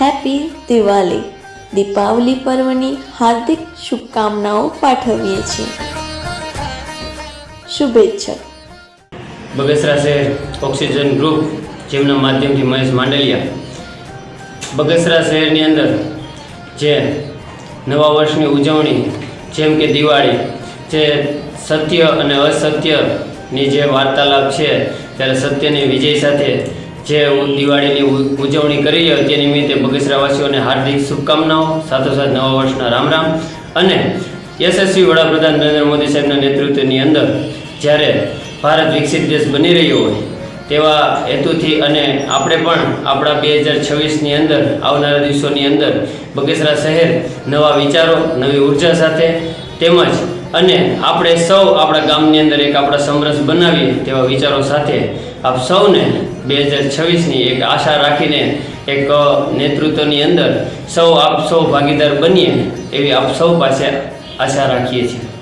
Happy Diwali Deepavali પર્વની હાર્દિક શુભકામનાઓ પાઠવીએ છીએ. શુભેચ્છા બગસરા શહેર ઓક્સિજન ગ્રુપ જેમના માધ્યમથી મહેશ માંડલિયા. બગસરા શહેરની અંદર જે નવા વર્ષની ઉજવણી, જેમ કે દિવાળી, જે સત્ય અને અસત્યની જે વાર્તાલાપ છે, ત્યારે સત્યની વિજય સાથે જે દિવાળીની ઉજવણી કરી રહ્યો તે નિમિત્તે બગસરાવાસીઓને હાર્દિક શુભકામનાઓ, સાથોસાથ નવા વર્ષના રામ રામ અને યશસ્વી વડાપ્રધાન નરેન્દ્ર મોદી સાહેબના નેતૃત્વની અંદર જ્યારે ભારત વિકસિત દેશ બની રહ્યો હોય, તેવા હેતુથી અને આપણે પણ આપણા બે હજાર છવ્વીસની અંદર, આવનારા દિવસોની અંદર બગસરા શહેર નવા વિચારો, નવી ઊર્જા સાથે તેમજ અને આપણે સૌ આપણા ગામની અંદર એક આપણા સમરસ બનાવીએ તેવા વિચારો સાથે આપ સૌને બે હજાર છવ્વીસની એક આશા રાખીને એક નેતૃત્વની અંદર સૌ આપ સૌ ભાગીદાર બનીએ એવી આપ સૌ પાસે આશા રાખીએ છીએ.